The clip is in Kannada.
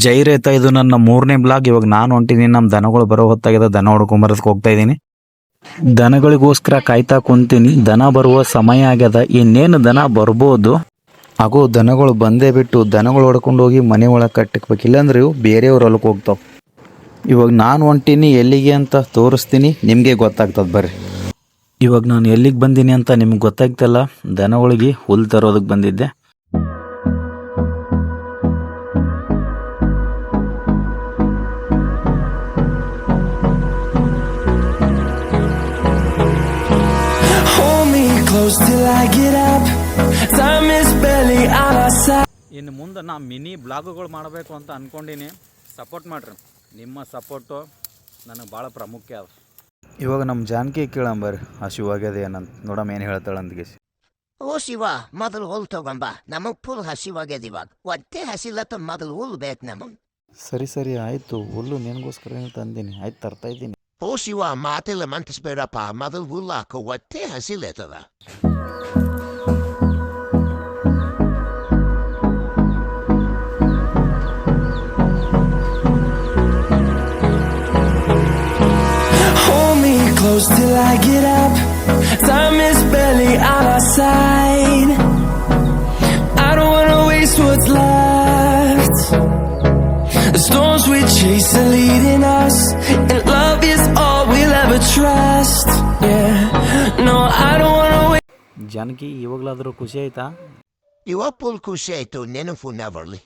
ಜೈ ರೈತ ಇದು ನನ್ನ ಮೂರನೇ ಬ್ಲಾಗ್. ಇವಾಗ ನಾನು ಹೊಂಟಿದ್ದೀನಿ, ನಮ್ಮ ದನಗಳು ಬರೋ ಹೊತ್ತಾಗಿದೆ, ದನ ಹೊಡ್ಕೊಂಬರೋದಕ್ಕೆ ಹೋಗ್ತಾ ಇದ್ದೀನಿ ದನಗಳಿಗೋಸ್ಕರ ಕಾಯ್ತಾ ಕುಂತೀನಿ, ದನ ಬರುವ ಸಮಯ ಆಗ್ಯದ, ಇನ್ನೇನು ದನ ಬರ್ಬೋದು? ಹಾಗೂ ದನಗಳು ಬಂದೇ ಬಿಟ್ಟು ದನಗಳು ಹೊಡ್ಕೊಂಡು ಹೋಗಿ ಮನೆ ಒಳಗೆ ಕಟ್ಟಕ್ಬೇಕು, ಇಲ್ಲಾಂದ್ರೆ ಇವು ಬೇರೆಯವ್ರ ಹೊಲಕ್ಕೆ ಹೋಗ್ತಾವೆ. ಇವಾಗ ನಾನು ಹೊಂಟೀನಿ, ಎಲ್ಲಿಗೆ ಅಂತ ತೋರಿಸ್ತೀನಿ, ನಿಮಗೆ ಗೊತ್ತಾಗ್ತದೆ ಬರ್ರಿ. ಇವಾಗ ನಾನು ಎಲ್ಲಿಗೆ ಬಂದೀನಿ ಅಂತ ನಿಮ್ಗೆ ಗೊತ್ತಾಗ್ತಲ್ಲ, ದನಗಳಿಗೆ ಹುಲ್ ತರೋದಕ್ಕೆ ಬಂದಿದ್ದೆ. Close till I get up. Time is barely on our side. ಇನ್ನು ಮುಂದೆ ನಾ ಮಿನಿ ಬ್ಲಾಗ್ಗಳು ಮಾಡಬೇಕು ಅಂತ ಅಂದ್ಕೊಂಡೀನಿ ಸಪೋರ್ಟ್ ಮಾಡ್ರಿ. ನಿಮ್ಮ ಸಪೋರ್ಟು ನನಗೆ ಭಾಳ ಪ್ರಾಮುಖ್ಯ ಅದ. ಇವಾಗ ನಮ್ಮ ಜಾನಕಿ ಕೇಳಂಬರ್ರಿ ಶಿವಾಗ್ಯದ ಏನಂತ ನೋಡಮ್ಮ ಏನು ಹೇಳ್ತಾಳಂತ ಓ ಶಿವ ಮೊದಲು ಹುಲ್ ತಗೊಂಬ. ನಮಗ್ ಫುಲ್ ಹಸಿವಾಗ್ಯದ ಇವಾಗ. ಒಟ್ಟೆ ಹಸಿಲತ್ತ ಮೊದಲು ಹುಲ್ ಬೇಕು ನಮಗ್. ಸರಿ ಸರಿ ಆಯಿತು. ಹುಲ್ಲು ನಿನಗೋಸ್ಕರ ತಂದೀನಿ. ಆಯ್ತು ತರ್ತಾ ಇದ್ದೀನಿ. Pošlji mate le mantas pera pa madel vulako wa te. Hold me close till I get up. Time is barely on our side. Storms we chase are leading us, and love is all we'll ever trust. Yeah, no, I don't wanna wait. Janaki ಇವಾಗಲಾದರೂ ಖುಷಿ ಆಯ್ತಾ ಇವಾಗ ಫುಲ್ ಖುಷಿ ಆಯ್ತು ನೆನಪು ನವರ್ಲಿ